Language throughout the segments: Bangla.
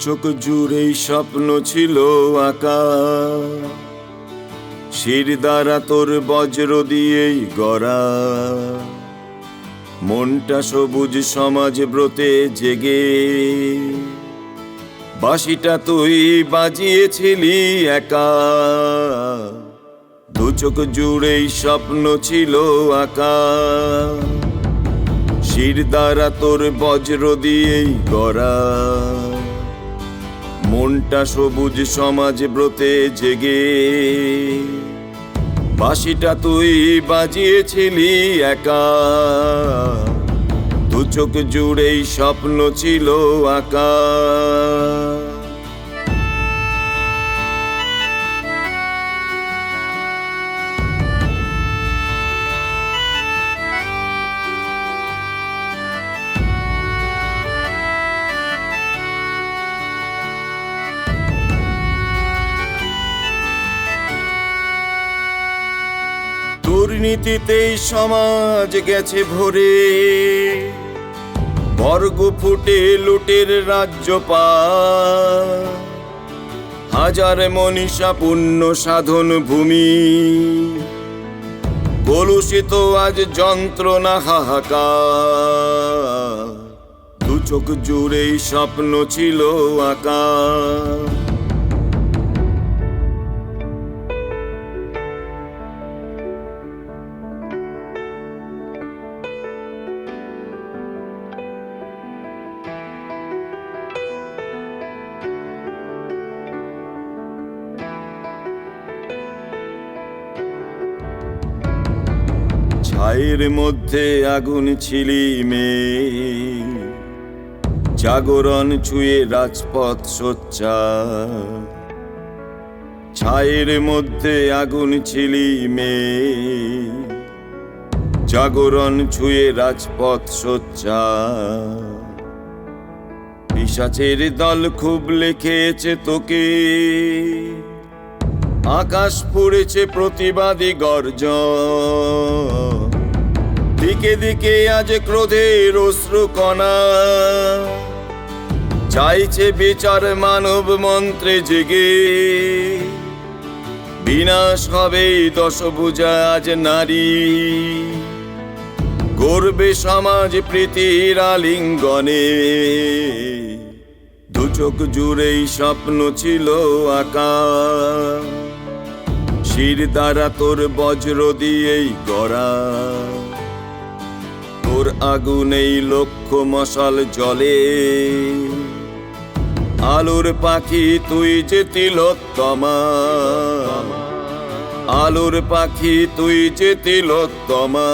চোখ জুড়েই স্বপ্ন ছিল আঁকা শির দ্বারা তোর বজ্র দিয়েই গড়া। মনটা সবুজ সমাজ ব্রতে জেগে। বাঁশিটা তুই বাজিয়েছিলি একা। দু চোখ জুড়েই স্বপ্ন ছিল আঁকা। শির দ্বারা তোর বজ্র দিয়েই গড়া। মনটা সবুজ সমাজ ব্রতে জেগে। বাঁশিটা তুই বাজিয়েছিলি একা। দু চোখ জুড়েই স্বপ্ন ছিল আঁকা। দুর্নীতিতেই সমাজ গেছে ভরে। বর্গ ফুটে লুটের রাজ্য পা হাজার মনীষা পুণ্য সাধন ভূমি। কলুষিত আজ যন্ত্রণা হাহাকার। দু চোখ জুড়েই স্বপ্ন ছিল আঁকা ছায়ের মধ্যে আগুন ছিলি মেয়ে জাগরণ ছুঁয়ে রাজপথ সোচ্চা। ছায়ের মধ্যে আগুন ছিলি মেয়ে জাগরণ ছুঁয়ে রাজপথ সোচ্চা। পিসাচের দল খুব লিখেছে তোকে। আকাশ পড়েছে প্রতিবাদী গর্জ দিকে দিকে আজ ক্রোধের অশ্রু কণা চাইছে বিচার মানব মন্ত্রে জেগে। বিনাশ হবে দশভুজা আজ নারী। করবে সমাজ প্রীতির আলিঙ্গনে। দু চোখ জুড়েই স্বপ্ন ছিল আঁকা শির দ্বারা তোর বজ্র দিয়েই গড়া। তোর আগুনেই লক্ষ্য মশাল জলে। আলোর পাখি তুই যে তিলোত্তমা। আলোর পাখি তুই যে তিলোত্তমা।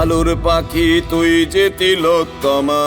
আলোর পাখি তুই যে তিলোত্তমা।